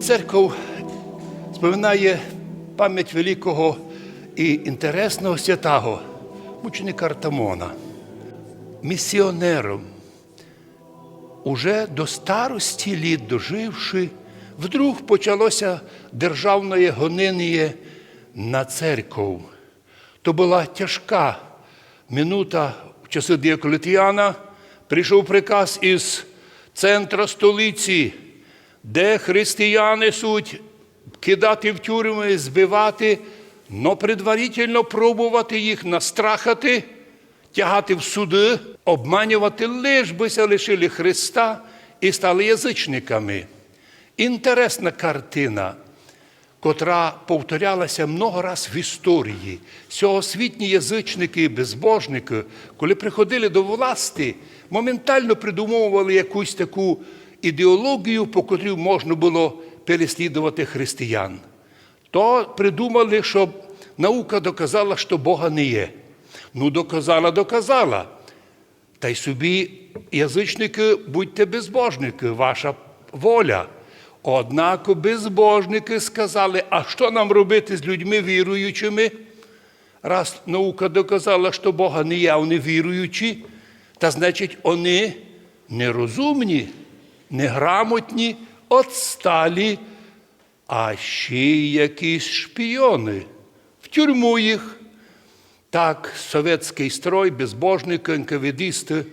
Церков споминає пам'ять великого і інтересного святого, мученика Артамона, місіонером, уже до старості літ доживши, вдруг почалося державне гонення на церков. То була тяжка минута в часи Діоклетіана. Прийшов приказ із центра столиці, де християни суть кидати в тюрми, збивати, но предварительно пробувати їх настрахати, тягати в суди, обманювати, лиш бися лишили Христа і стали язичниками. Інтересна картина, котра повторялася много раз в історії. Сьогосвітні язичники і безбожники, коли приходили до власти, моментально придумовували якусь таку ідеологію, по котрій можна було переслідувати християн. То придумали, щоб наука доказала, що Бога не є. Ну, доказала, доказала. Та й собі, язичники, будьте безбожники, ваша воля. Однак безбожники сказали, а що нам робити з людьми віруючими? Раз наука доказала, що Бога не є, а вони віруючі, та значить, вони нерозумні, неграмотні, отсталі, а ще й якісь шпіони. В тюрму їх. Так, совєтський строй, безбожники, НКВДисти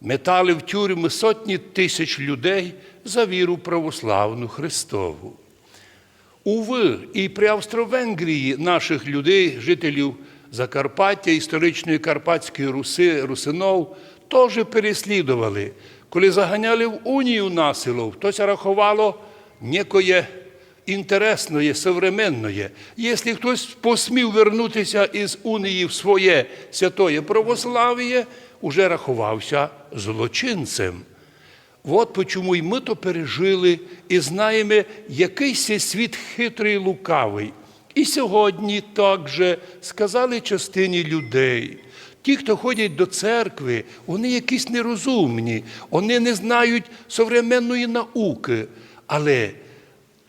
метали в тюрми сотні тисяч людей за віру православну Христову. Уви, і при Австро-Венгрії наших людей, жителів Закарпаття, історичної Карпатської Руси, Русинов, теж переслідували. Коли заганяли в унію насилов, то це рахувало некоє інтересне, современне. Якщо хтось посмів вернутися із унії в своє святоє православ'я, уже рахувався злочинцем. От почому й ми то пережили і знаємо, який сей світ хитрий і лукавий. І сьогодні також сказали частині людей. Ті, хто ходять до церкви, вони якісь нерозумні, вони не знають современної науки. Але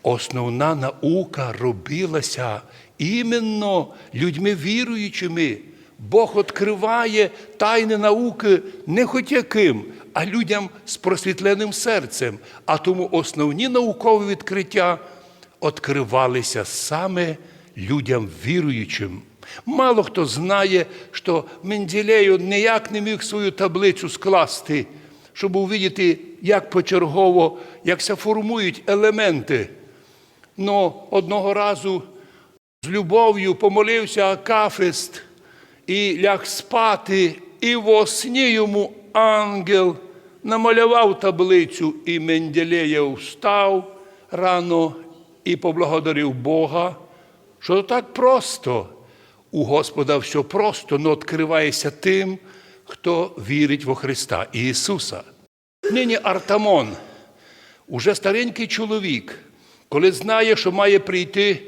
основна наука робилася іменно людьми віруючими. Бог відкриває тайни науки не хоч яким, а людям з просвітленим серцем. А тому основні наукові відкриття відкривалися саме людям віруючим. Мало хто знає, що Менделєєв ніяк не міг свою таблицю скласти, щоб увидіти, як почергово, як се формують елементи. Но одного разу з любов'ю помолився Акафист і ляг спати, і во сні йому ангел намалював таблицю, і Менделєєв встав рано і поблагодарив Бога, що так просто. У Господа все просто, но відкривається тим, хто вірить во Христа Ісуса. Нині Артамон, уже старенький чоловік, коли знає, що має прийти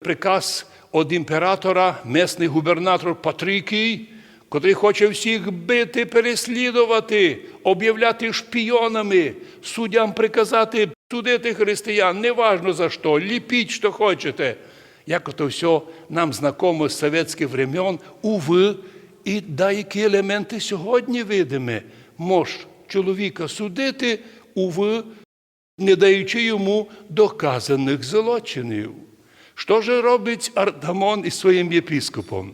приказ від імператора, месний губернатор Патрикій, котрий хоче всіх бити, переслідувати, об'являти шпіонами, суддям приказати судити християн, неважно за що, ліпіть, що хочете. Як ото все нам знакомо з совєтських времен, уви, і деякі елементи сьогодні видимо. Мож чоловіка судити, уви, не даючи йому доказаних злочинів. Що ж робить Артамон із своїм єпіскопом?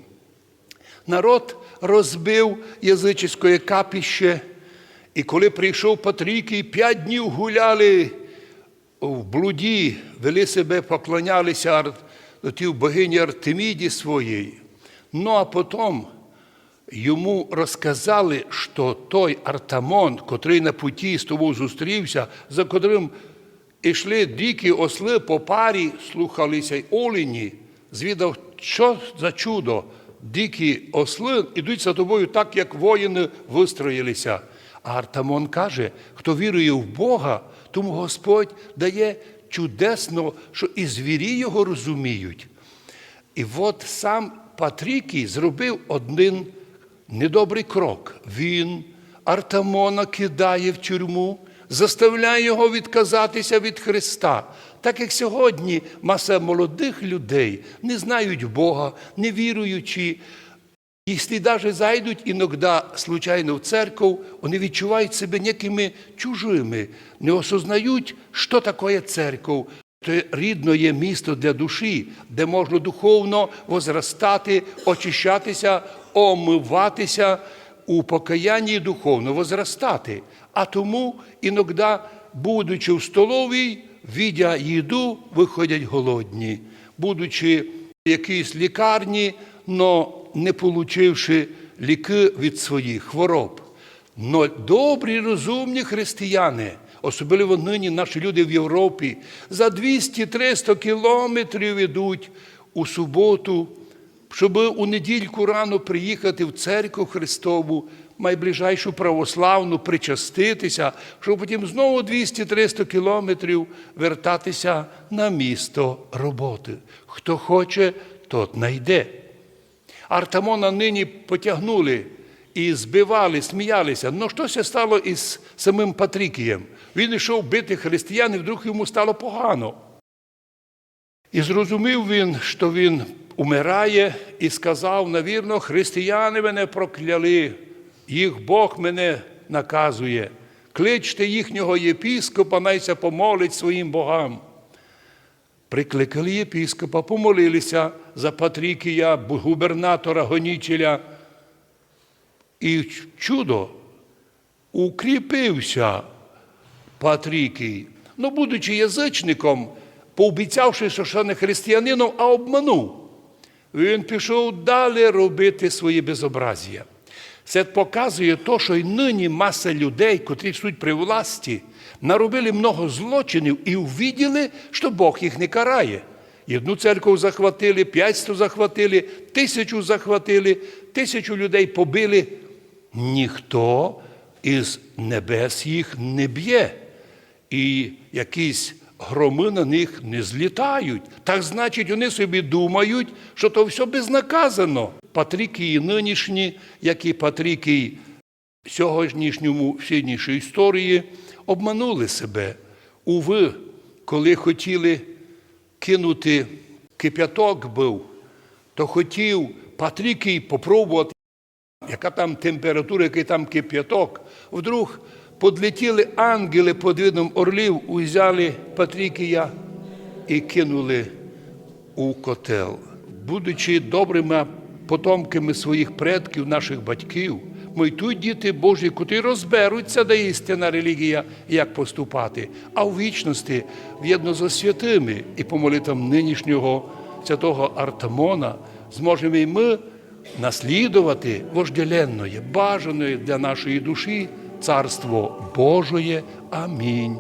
Народ розбив язичське капіще, і коли прийшов Патрікій, п'ять днів гуляли в блуді, вели себе, поклонялися тій богині Артеміді своєї. Ну а потім йому розказали, що той Артамон, котрий на путі з тобою зустрівся, за котрим ішли дикі осли по парі, слухалися й олені, звідав, що за чудо, дикі осли ідуть за тобою так, як воїни вистроїлися. А Артамон каже, хто вірує в Бога, тому Господь дає чудесно, що і звірі його розуміють. І от сам Патрікій зробив один недобрий крок. Він Артамона кидає в тюрму, заставляє його відказатися від Христа. Так як сьогодні маса молодих людей не знають Бога, не віруючи, Якщо навіть зайдуть іноді случайно в церкву, вони відчувають себе некими чужими, не осознають, що таке церква. Це рідне місто для душі, де можна духовно возростати, очищатися, омиватися у покаянні духовно возростати. А тому іноді, будучи в столовій, відя їду, виходять голодні, будучи в якійсь лікарні, но не получивши ліки від своїх хвороб. Но добрі, розумні християни, особливо нині наші люди в Європі, за 200-300 кілометрів ідуть у суботу, щоб у недільку рано приїхати в церкву Христову, найближайшу православну, причаститися, щоб потім знову 200-300 кілометрів вертатися на місто роботи. Хто хоче, тот найде. Артамона нині потягнули і збивали, сміялися. Ну що це стало із самим Патрікієм? Він йшов бити християн, і вдруг йому стало погано. І зрозумів він, що він умирає, і сказав, навірно, християни мене прокляли, їх Бог мене наказує. Кличте їхнього єпіскопа, найся помолить своїм богам. Прикликали єпіскопа, помолилися за Патрікія, губернатора, гонічеля. І чудо, укріпився Патрікій. Ну, будучи язичником, пообіцявши, що не християнином, а обманув. Він пішов далі робити свої безобразія. Це показує то, що й нині маса людей, котрі суть при власті, наробили много злочинів і увиділи, що Бог їх не карає. Одну церкву захватили, п'ятсто захватили, тисячу захватили, тисячу людей побили. Ніхто із небес їх не б'є. І якісь громи на них не злітають. Так значить, вони собі думають, що то все безнаказано. Патрікії нинішні, як і патрікії сьогоднішньому сьогоднішньої історії, обманули себе. Уви, коли хотіли кинути кип'яток був, то хотів Патрікій попробувати, яка там температура, який там кип'яток. Вдруг подлетіли ангели під видом орлів, узяли Патрікія і кинули у котел. Будучи добрими потомками своїх предків, наших батьків, ми й тут діти Божі, котрі розберуться, де істинна релігія, як поступати, а в вічності в'єдно зі святими і по молитвам нинішнього святого Артамона зможемо і ми наслідувати вожделенної, бажаної для нашої душі Царство Божоє. Амінь.